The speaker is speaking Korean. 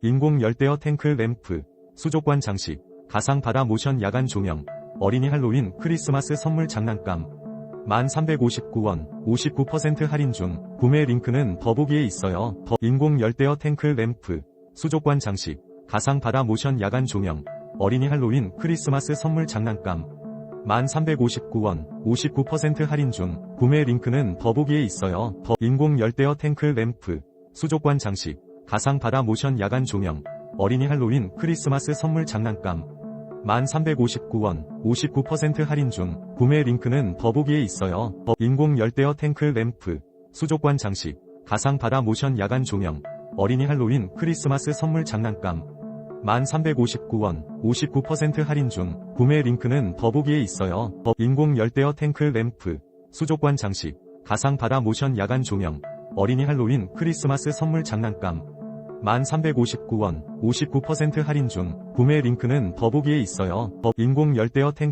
인공 열대어 탱크 램프, 수족관 장식, 가상 바다 모션 야간 조명, 어린이 할로윈 크리스마스 선물 장난감. 1359원, 59% 할인 중, 구매 링크는 더보기에 있어요. 더 인공 열대어 탱크 램프, 수족관 장식, 가상 바다 모션 야간 조명, 어린이 할로윈 크리스마스 선물 장난감. 1359원, 59% 할인 중, 구매 링크는 더보기에 있어요. 더 인공 열대어 탱크 램프, 수족관 장식, 가상 바다 모션 야간 조명, 어린이 할로윈 크리스마스 선물 장난감. 1359원, 59% 할인 중, 구매 링크는 더보기에 있어요. 더 인공 열대어 탱크 램프, 수족관 장식, 가상 바다 모션 야간 조명, 어린이 할로윈 크리스마스 선물 장난감. 1359원, 59% 할인 중, 구매 링크는 더보기에 있어요. 더 인공 열대어 탱크 램프, 수족관 장식, 가상 바다 모션 야간 조명, 어린이 할로윈 크리스마스 선물 장난감. 1359원, 59% 할인 중, 구매 링크는 더보기에 있어요. 더 인공 열대어 탱크